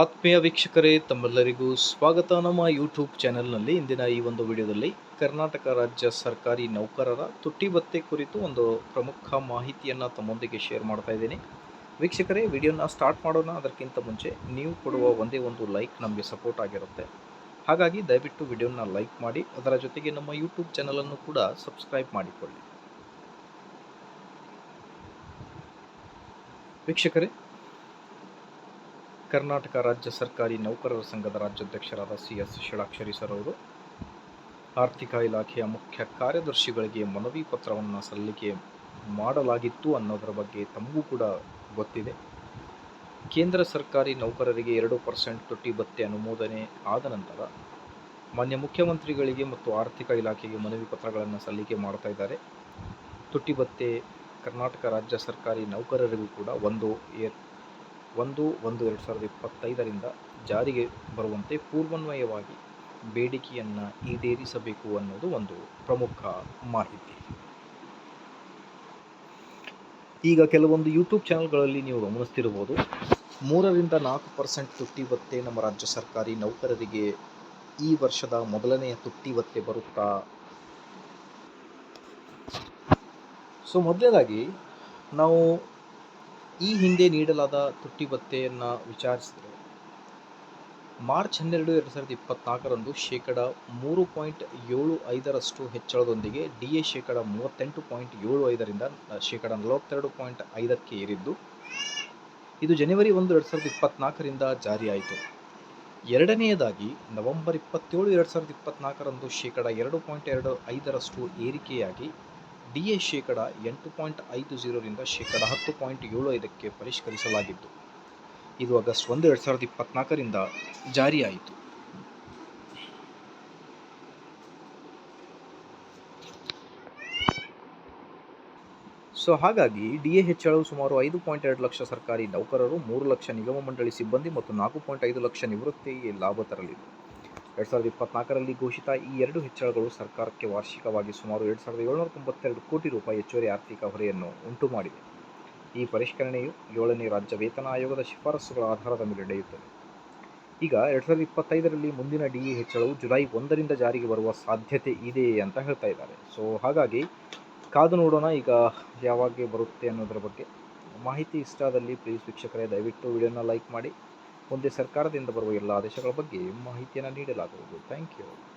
ಆತ್ಮೀಯ ವೀಕ್ಷಕರೇ, ತಮ್ಮೆಲ್ಲರಿಗೂ ಸ್ವಾಗತ. ನಮ್ಮ ಯೂಟ್ಯೂಬ್ ಚಾನೆಲ್ನಲ್ಲಿ ಇಂದಿನ ಈ ಒಂದು ವಿಡಿಯೋದಲ್ಲಿ ಕರ್ನಾಟಕ ರಾಜ್ಯ ಸರ್ಕಾರಿ ನೌಕರರ ತುಟ್ಟಿ ಭತ್ತೆ ಕುರಿತು ಒಂದು ಪ್ರಮುಖ ಮಾಹಿತಿಯನ್ನು ತಮ್ಮೊಂದಿಗೆ ಶೇರ್ ಮಾಡ್ತಾ ಇದ್ದೀನಿ. ವೀಕ್ಷಕರೇ, ವಿಡಿಯೋನ ಸ್ಟಾರ್ಟ್ ಮಾಡೋಣ. ಅದಕ್ಕಿಂತ ಮುಂಚೆ ನೀವು ಕೊಡುವ ಒಂದೇ ಒಂದು ಲೈಕ್ ನಮಗೆ ಸಪೋರ್ಟ್ ಆಗಿರುತ್ತೆ. ಹಾಗಾಗಿ ದಯವಿಟ್ಟು ವಿಡಿಯೋನ ಲೈಕ್ ಮಾಡಿ, ಅದರ ಜೊತೆಗೆ ನಮ್ಮ ಯೂಟ್ಯೂಬ್ ಚಾನಲನ್ನು ಕೂಡ ಸಬ್ಸ್ಕ್ರೈಬ್ ಮಾಡಿಕೊಳ್ಳಿ. ವೀಕ್ಷಕರೇ ಕರ್ನಾಟಕ ರಾಜ್ಯ ಸರ್ಕಾರಿ ನೌಕರರ ಸಂಘದ ರಾಜ್ಯಾಧ್ಯಕ್ಷರಾದ ಸಿ ಎಸ್ ಷಡಾಕ್ಷರಿ ಸರ್ ಅವರು ಆರ್ಥಿಕ ಇಲಾಖೆಯ ಮುಖ್ಯ ಕಾರ್ಯದರ್ಶಿಗಳಿಗೆ ಮನವಿ ಪತ್ರವನ್ನು ಸಲ್ಲಿಕೆ ಮಾಡಲಾಗಿತ್ತು ಅನ್ನೋದರ ಬಗ್ಗೆ ತಮಗೂ ಕೂಡ ಗೊತ್ತಿದೆ. ಕೇಂದ್ರ ಸರ್ಕಾರಿ ನೌಕರರಿಗೆ ಎರಡು ಪರ್ಸೆಂಟ್ ತೊಟ್ಟಿ ಭತ್ಯೆ ಅನುಮೋದನೆ ಆದ ನಂತರ ಮಾನ್ಯ ಮುಖ್ಯಮಂತ್ರಿಗಳಿಗೆ ಮತ್ತು ಆರ್ಥಿಕ ಇಲಾಖೆಗೆ ಮನವಿ ಪತ್ರಗಳನ್ನು ಸಲ್ಲಿಕೆ ಮಾಡ್ತಾ ಇದ್ದಾರೆ. ತುಟ್ಟಿ ಭತ್ಯೆ ಕರ್ನಾಟಕ ರಾಜ್ಯ ಸರ್ಕಾರಿ ನೌಕರರಿಗೂ ಕೂಡ ಒಂದು ಒಂದು ಒಂದು ಎರಡು ಸಾವಿರದ ಇಪ್ಪತ್ತೈದರಿಂದ ಜಾರಿಗೆ ಬರುವಂತೆ ಪೂರ್ವನ್ವಯವಾಗಿ ಬೇಡಿಕೆಯನ್ನು ಈಡೇರಿಸಬೇಕು ಅನ್ನೋದು ಒಂದು ಪ್ರಮುಖ ಮಾಹಿತಿ. ಈಗ ಕೆಲವೊಂದು ಯೂಟ್ಯೂಬ್ ಚಾನಲ್ಗಳಲ್ಲಿ ನೀವು ಗಮನಿಸ್ತಿರ್ಬೋದು ಮೂರರಿಂದ ನಾಲ್ಕು ಪರ್ಸೆಂಟ್ ತುಟ್ಟಿ ಭತ್ತೆ ನಮ್ಮ ರಾಜ್ಯ ಸರ್ಕಾರಿ ನೌಕರರಿಗೆ ಈ ವರ್ಷದ ಮೊದಲನೆಯ ತುಟ್ಟಿ ಭತ್ತೆ ಬರುತ್ತಾ? ಸೊ ಮೊದಲನೇದಾಗಿ ನಾವು ಈ ಹಿಂದೆ ನೀಡಲಾದ ತುಟ್ಟಿ ಭತ್ತೆಯನ್ನು ವಿಚಾರಿಸಿದರೆ, ಮಾರ್ಚ್ ಹನ್ನೆರಡು ಎರಡು ಸಾವಿರದ ಇಪ್ಪತ್ನಾಲ್ಕರಂದು ಶೇಕಡ ಮೂರು ಪಾಯಿಂಟ್ ಏಳು ಐದರಷ್ಟು ಹೆಚ್ಚಳದೊಂದಿಗೆ ಡಿ ಎ ಶೇಕಡ ಮೂವತ್ತೆಂಟು ಪಾಯಿಂಟ್ ಏಳು ಐದರಿಂದ ಶೇಕಡ ನಲವತ್ತೆರಡು ಪಾಯಿಂಟ್ ಐದಕ್ಕೆ ಏರಿದ್ದು, ಇದು ಜನವರಿ ಒಂದು ಎರಡು ಸಾವಿರದ ಇಪ್ಪತ್ನಾಲ್ಕರಿಂದ ಜಾರಿಯಾಯಿತು. ಎರಡನೆಯದಾಗಿ, ನವೆಂಬರ್ ಇಪ್ಪತ್ತೇಳು ಎರಡು ಸಾವಿರದ ಇಪ್ಪತ್ನಾಲ್ಕರಂದು ಶೇಕಡ ಎರಡು ಪಾಯಿಂಟ್ ಎರಡು ಐದರಷ್ಟು ಏರಿಕೆಯಾಗಿ ಡಿ ಎ ಶೇಕಡ ಎಂಟು ಪಾಯಿಂಟ್ ಐದು ಜೀರೋರಿಂದ ಶೇಕಡ ಹತ್ತು ಪಾಯಿಂಟ್ ಏಳು ಐದಕ್ಕೆ ಪರಿಷ್ಕರಿಸಲಾಗಿತ್ತು. ಇದು ಆಗಸ್ಟ್ ಒಂದು, ಎರಡು ಸಾವಿರದ ಇಪ್ಪತ್ನಾಲ್ಕರಿಂದ ಜಾರಿಯಾಯಿತು. ಸೊ, ಹಾಗಾಗಿ ಡಿ ಎ ಹೆಚ್ಚಳವು ಸುಮಾರು ಐದು ಪಾಯಿಂಟ್ ಎರಡು ಲಕ್ಷ ಸರ್ಕಾರಿ ನೌಕರರು, ಮೂರು ಲಕ್ಷ ನಿಗಮ ಮಂಡಳಿ ಸಿಬ್ಬಂದಿ ಮತ್ತು ನಾಲ್ಕು ಪಾಯಿಂಟ್ ಐದು ಲಕ್ಷ ನಿವೃತ್ತಿಗೆ ಲಾಭ ತರಲಿದೆ. ಎರಡು ಸಾವಿರದ ಇಪ್ಪತ್ನಾಲ್ಕರಲ್ಲಿ ಘೋಷಿತ ಈ ಎರಡು ಹೆಚ್ಚಳಗಳು ಸರ್ಕಾರಕ್ಕೆ ವಾರ್ಷಿಕವಾಗಿ ಸುಮಾರು ಎರಡು ಸಾವಿರದ ಏಳ್ನೂರ ತೊಂಬತ್ತೆರಡು ಕೋಟಿ ರೂಪಾಯಿ ಹೆಚ್ಚುವರಿ ಆರ್ಥಿಕ ಹೊರೆಯನ್ನು ಉಂಟು ಮಾಡಿದೆ ಈ ಪರಿಷ್ಕರಣೆಯು ಏಳನೇ ರಾಜ್ಯ ವೇತನ ಆಯೋಗದ ಶಿಫಾರಸುಗಳ ಆಧಾರದ ಮೇಲೆ ನಡೆಯುತ್ತದೆ. ಈಗ ಎರಡು ಸಾವಿರದ ಇಪ್ಪತ್ತೈದರಲ್ಲಿ ಮುಂದಿನ ಡಿ ಎ ಹೆಚ್ಚಳವು ಜುಲೈ ಒಂದರಿಂದ ಜಾರಿಗೆ ಬರುವ ಸಾಧ್ಯತೆ ಇದೆ ಅಂತ ಹೇಳ್ತಾ ಇದ್ದಾರೆ. ಸೊ ಹಾಗಾಗಿ ಕಾದು ನೋಡೋಣ ಈಗ ಯಾವಾಗ ಬರುತ್ತೆ ಅನ್ನೋದರ ಬಗ್ಗೆ. ಮಾಹಿತಿ ಇಷ್ಟಾದಲ್ಲಿ ಪ್ಲೀಸ್ ವೀಕ್ಷಕರೇ, ದಯವಿಟ್ಟು ವಿಡಿಯೋನ ಲೈಕ್ ಮಾಡಿ. ಮುಂದೆ ಸರ್ಕಾರದಿಂದ ಬರುವ ಎಲ್ಲ ಆದೇಶಗಳ ಬಗ್ಗೆ ಮಾಹಿತಿಯನ್ನು ನೀಡಲಾಗುವುದು. Thank you.